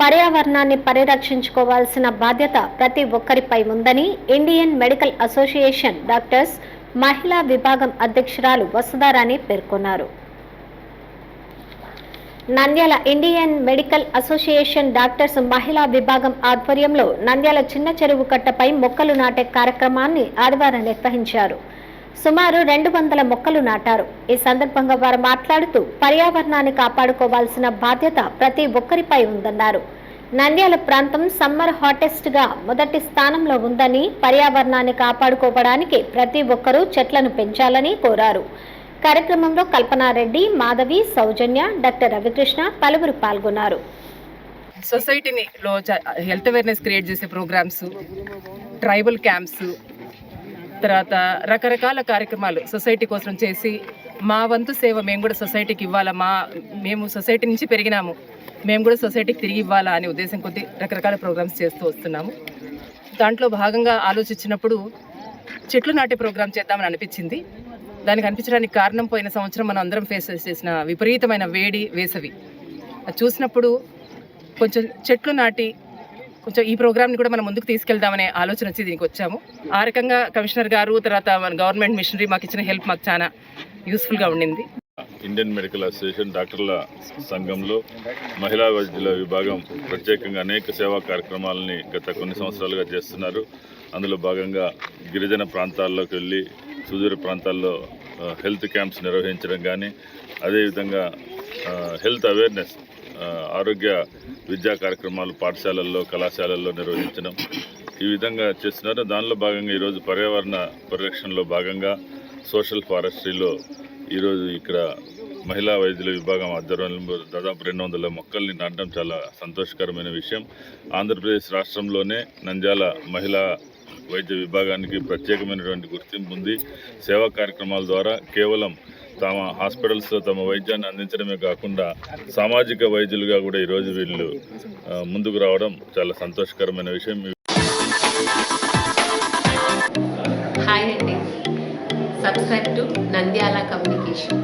పర్యావరణాన్ని పరిరక్షించుకోవాల్సిన బాధ్యత ప్రతి ఒక్కరిపై ఉందని ఇండియన్ మెడికల్ అసోసియేషన్ డాక్టర్స్ మహిళా విభాగం అధ్యక్షురాలు వసుధారాణి పేర్కొన్నారు. Nandyal Indian medical association doctors మహిళా విభాగం ఆధ్వర్యంలో నంద్యాల చిన్న చెరువు కట్టపై మొక్కలు నాటే కార్యక్రమాన్ని ఆదివారం నిర్వహించారు. సుమారు రెండు వందల మొక్కలు నాటారు. ఈ సందర్భంగా వారు మాట్లాడుతూ పర్యావరణాన్ని కాపాడుకోవాల్సిన బాధ్యత ప్రతి ఒక్కరిపై ఉందన్నారు. నంద్యాల ప్రాంతం సమ్మర్ హాటెస్ట్గా మొదటి స్థానంలో ఉందని పర్యావరణాన్ని కాపాడుకోవడానికి ప్రతి ఒక్కరూ చెట్లను పెంచాలని కోరారు. కార్యక్రమంలో కల్పనారెడ్డి మాధవి సౌజన్య డాక్టర్ రవికృష్ణ పలువురు పాల్గొన్నారు. సొసైటీని లో హెల్త్ అవేర్నెస్ క్రియేట్ చేసే ప్రోగ్రామ్స్ ట్రైబల్ క్యాంప్స్ తర్వాత రకరకాల కార్యక్రమాలు సొసైటీ కోసం చేసి మా వంతు సేవ మేము కూడా సొసైటీకి ఇవ్వాలా మా మేము సొసైటీ నుంచి పెరిగినాము మేము కూడా సొసైటీకి తిరిగి ఇవ్వాలా అనే ఉద్దేశం కొద్ది రకరకాల ప్రోగ్రామ్స్ చేస్తూ వస్తున్నాము. దాంట్లో భాగంగా ఆలోచించినప్పుడు చెట్లు నాటే ప్రోగ్రామ్ చేద్దామని అనిపించింది. దానికి అనిపించడానికి కారణం పోయిన సంవత్సరం మనం అందరం ఫేస్ చేసిన విపరీతమైన వేడి వేసవి. అది చూసినప్పుడు కొంచెం చెట్లు నాటి కొంచెం ఈ ప్రోగ్రామ్ని కూడా మనం ముందుకు తీసుకెళ్దామనే ఆలోచన వచ్చి దీనికి వచ్చాము. ఆ రకంగా కమిషనర్ గారు తర్వాత మన గవర్నమెంట్ మిషనరీ మాకు ఇచ్చిన హెల్ప్ మాకు చాలా యూస్ఫుల్గా ఉండింది. ఇండియన్ మెడికల్ అసోసియేషన్ డాక్టర్ల సంఘంలో మహిళా వైద్యుల విభాగం ప్రత్యేకంగా అనేక సేవా కార్యక్రమాలని గత కొన్ని సంవత్సరాలుగా చేస్తున్నారు. అందులో భాగంగా గిరిజన ప్రాంతాల్లోకి వెళ్ళి సుదూర ప్రాంతాల్లో హెల్త్ క్యాంప్స్ నిర్వహించడం కానీ అదేవిధంగా హెల్త్ అవేర్నెస్ ఆరోగ్య విద్యా కార్యక్రమాలు పాఠశాలల్లో కళాశాలల్లో నిర్వహించడం ఈ విధంగా చేస్తున్నారు. దానిలో భాగంగా ఈరోజు పర్యావరణ పరిరక్షణలో భాగంగా సోషల్ ఫారెస్ట్రీలో ఈరోజు ఇక్కడ మహిళా వైద్యుల విభాగం ఆధ్వర్యంలో దాదాపు రెండు వందల మొక్కల్ని నాటడం చాలా సంతోషకరమైన విషయం. ఆంధ్రప్రదేశ్ రాష్ట్రంలోనే నంద్యాల మహిళా వైద్య విభాగానికి ప్రత్యేకమైనటువంటి గుర్తింపు ఉంది. సేవా కార్యక్రమాల ద్వారా కేవలం తమ హాస్పిటల్స్లో తమ వైద్యాన్ని అందించడమే కాకుండా సామాజిక వైద్యులుగా కూడా ఈరోజు వీళ్ళు ముందుకు రావడం చాలా సంతోషకరమైన విషయం. హాయ్ అండి. Subscribe to Nandyal communication.